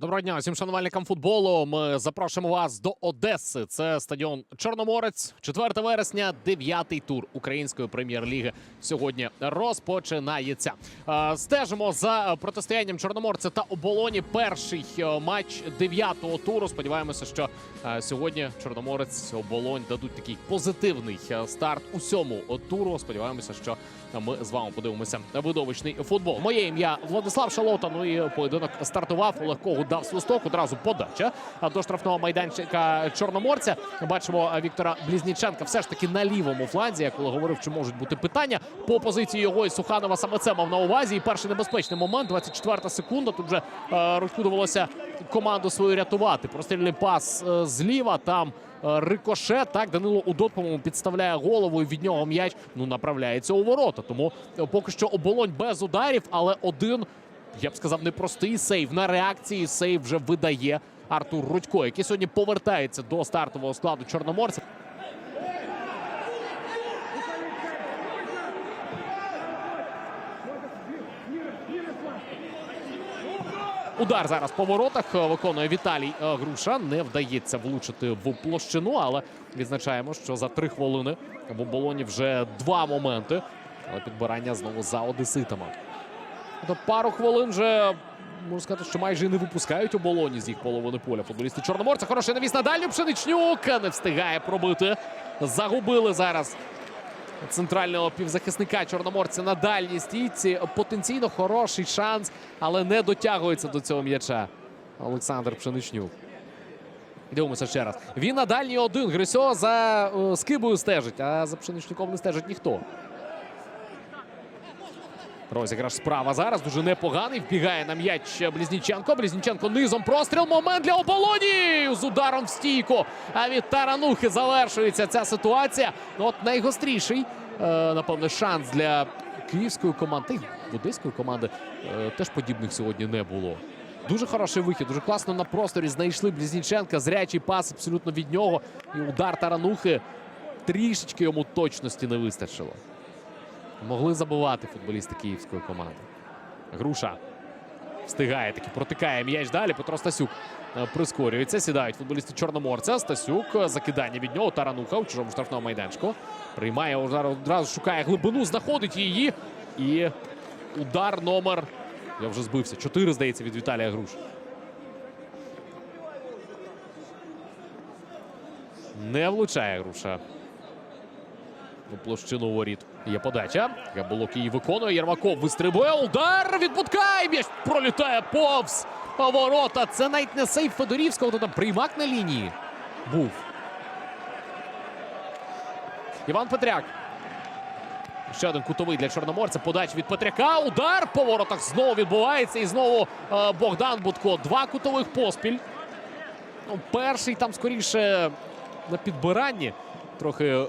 Доброго дня всім шанувальникам футболу. Ми запрошуємо вас до Одеси. Це стадіон Чорноморець. 4 вересня, 9-й тур української прем'єр-ліги сьогодні розпочинається. Е, Стежимо за протистоянням Чорноморця та оболоні. Перший е, матч 9-го туру. Сподіваємося, що е, сьогодні Чорноморець оболонь дадуть такий позитивний старт усьому туру. Сподіваємося, що ми з вами подивимося видовищний футбол. Моє ім'я Владислав Шалота. Ну і поєдинок стартував. Легкого дав свисток. Одразу подача до штрафного майданчика Чорноморця. Бачимо Віктора Блізніченка. Все ж таки на лівому фланзі. Я коли говорив, чи можуть бути питання по позиції його і Суханова саме це мав на увазі. І перший небезпечний момент. 24 секунда. Тут вже е, Рудьку довелося команду свою рятувати. Прострільний пас е, зліва. Там е, рикошет. Так, Данило Удот, по-моєму, підставляє голову і від нього м'яч ну направляється у ворота. Тому е, поки що оболонь без ударів, але один, я б сказав, непростий сейв. На реакції сейв вже видає Артур Рудько, який сьогодні повертається до стартового складу Чорноморця. Удар зараз по воротах виконує Віталій е, Груша. Не вдається влучити в площину, але відзначаємо, що за три хвилини в оболоні вже два моменти. Але підбирання знову за одеситами. Тобто пару хвилин вже можна сказати, що майже не випускають оболоні з їх половини поля. Футболісти Чорноморця. Хороший навіс на дальню. Пшеничнюк не встигає пробити. Загубили зараз центрального півзахисника Чорноморця на дальній стійці. Потенційно хороший шанс, але не дотягується до цього м'яча. Олександр Пшеничнюк. Дивимося ще раз. Він на дальній один. Грисьо за е, скибою стежить, а за Пшеничнюком не стежить ніхто. Розіграш справа зараз дуже непоганий. Вбігає на м'яч Блізніченко. Блізніченко низом простріл. Момент для оболоні з ударом в стійку. А від Таранухи завершується ця ситуація. Ну, от найгостріший, е, напевно, шанс для київської команди одеської команди е, теж подібних сьогодні не було. Дуже хороший вихід, дуже класно на просторі знайшли Блізніченка. Зрячий пас абсолютно від нього. І удар Таранухи трішечки йому точності не вистачило. Могли забувати футболісти київської команди. Груша встигає таки, протикає м'яч далі. Петро Стасюк е, прискорюється. Сідають футболісти Чорноморця. Стасюк е, закидання від нього. Тарануха у чужому штрафному майданчику. Приймає одразу шукає глибину, знаходить її. І удар номер. Я вже збився. Чотири, здається, від Віталія Груша. Не влучає груша площину воріт. Є подача. Габулок її виконує. Єрмаков вистрибує. Удар від Будка. І м'яч пролітає повз ворота. Це навіть не сейф Федорівського. То там приймак на лінії був. Іван Петряк. Ще один кутовий для Чорноморця. Подач від Петряка. Удар по воротах знову відбувається. І знову е, Богдан Будко. Два кутових поспіль. Ну, перший там скоріше на підбиранні. Трохи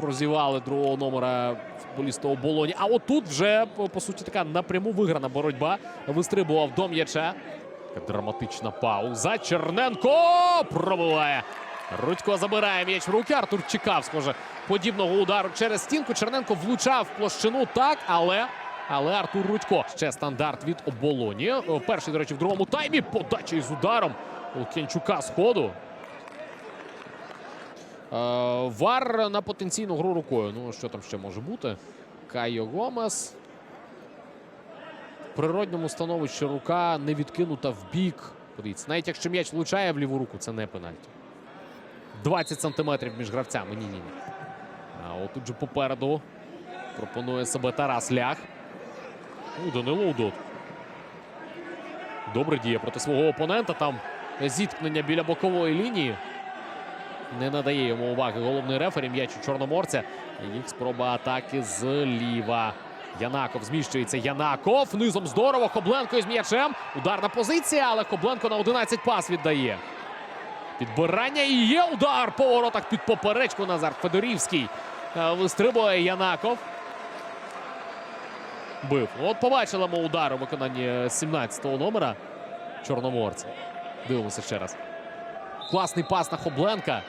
прозівали другого номера футболіста оболоні. А отут вже по, суті така напряму виграна боротьба. Вистрибував до м'яча. Драматична пауза. Черненко пробиває. Рудько забирає м'яч в руки. Артур чекав, схоже, подібного удару через стінку. Черненко влучав в площину так, але. Але Артур Рудько ще стандарт від оболоні. Перший, до речі, в другому таймі. Подача із ударом у Кенчука з ходу. Е, Вар на потенційну гру рукою. Ну, що там ще може бути? Кайо Гомес. В природньому становищі рука не відкинута в бік. Подивіться, навіть якщо м'яч влучає в ліву руку, це не пенальті. 20 сантиметрів між гравцями. Ні, ні, ні. А отут же попереду пропонує себе Тарас Лях. Ну, Данило Удот. Добре діє проти свого опонента. Там зіткнення біля бокової лінії. Не надає йому уваги головний рефері м'яч у Чорноморця. Їх спроба атаки зліва. Янаков зміщується. Янаков низом здорово. Кобленко із м'ячем. Ударна позиція, але Кобленко на 11 пас віддає. Підбирання і є удар по воротах під поперечку. Назар Федорівський Е, вистрибує Янаков. Бив. От побачили ми удар у виконанні 17-го номера Чорноморця. Дивимося ще раз. Класний пас на Хобленка.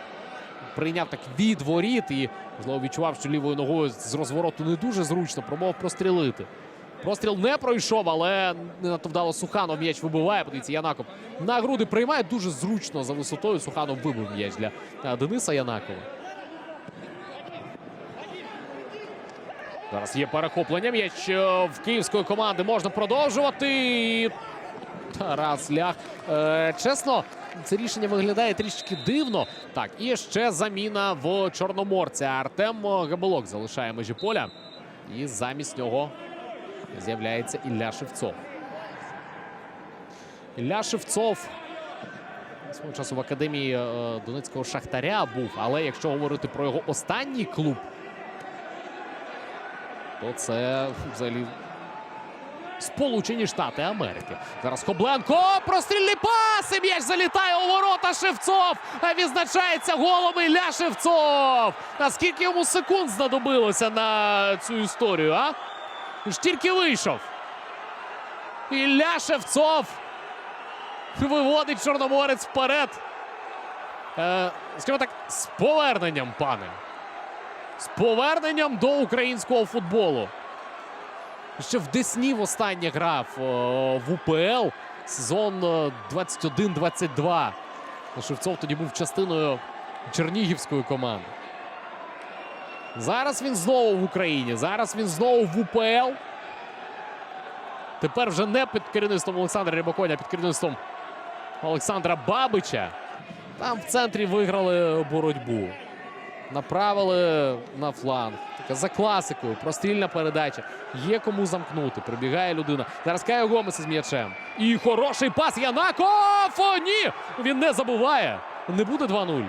Прийняв так від воріт і можливо відчував, що лівою ногою з розвороту не дуже зручно. Пробував прострілити. Простріл не пройшов, але не надто вдало Суханов м'яч вибиває. Подивіться, Янаков на груди приймає дуже зручно за висотою. Суханов вибив м'яч для е, Дениса Янакова. Зараз є перехоплення. М'яч е, в київської команди можна продовжувати. Тарас Лях. Е, чесно, це рішення виглядає трішки дивно. Так, і ще заміна в Чорноморця. Артем Габелок залишає межі поля. І замість нього з'являється Ілля Шевцов. Ілля Шевцов свого часу в академії е, Донецького Шахтаря був. Але якщо говорити про його останній клуб, то це взагалі Сполучені Штати Америки. Зараз Хобленко. Прострільний пас! І м'яч залітає у ворота Шевцов. Відзначається голом Ілля Шевцов. А скільки йому секунд знадобилося на цю історію, а? Ж тільки вийшов. Ілля Шевцов виводить Чорноморець вперед. Е, скажімо так, з поверненням, пане. З поверненням до українського футболу. Ще в Десні востаннє грав в УПЛ сезон е, 21-22. Шевцов тоді був частиною Чернігівської команди. Зараз він знову в Україні. Зараз він знову в УПЛ. Тепер вже не під керівництвом Олександра Рябоконя, а під керівництвом Олександра Бабича. Там в центрі виграли боротьбу. Направили на фланг. Така за класикою. Прострільна передача. Є кому замкнути. Прибігає людина. Зараз Кайо Гомес із м'ячем. І хороший пас. Янаков! О, ні! Він не забуває. Не буде 2-0.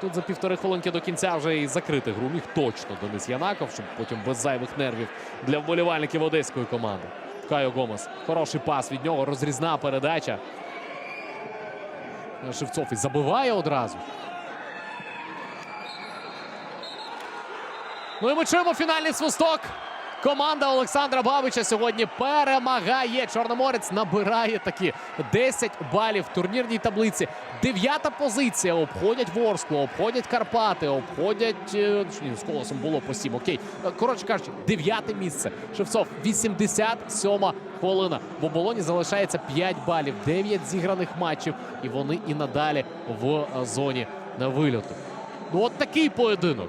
Тут за півтори хвилинки до кінця вже і закрити гру міг точно Денис Янаков, щоб потім без зайвих нервів для вболівальників одеської команди. Кайо Гомес. Хороший пас від нього. Розрізна передача. Шевцов і забиває одразу. Ну і ми чуємо фінальний свисток. Команда Олександра Бабича сьогодні перемагає. Чорноморець набирає такі 10 балів в турнірній таблиці. Дев'ята позиція. Обходять Ворскло, обходять Карпати, обходять. е, Ні, з колосом було по 7. Окей. Е, Коротше кажучи, дев'яте місце. Шевцов, 87 хвилина. В оболоні залишається 5 балів, 9 зіграних матчів. І вони і надалі в е, зоні на вильоту. Ну, от такий поєдинок.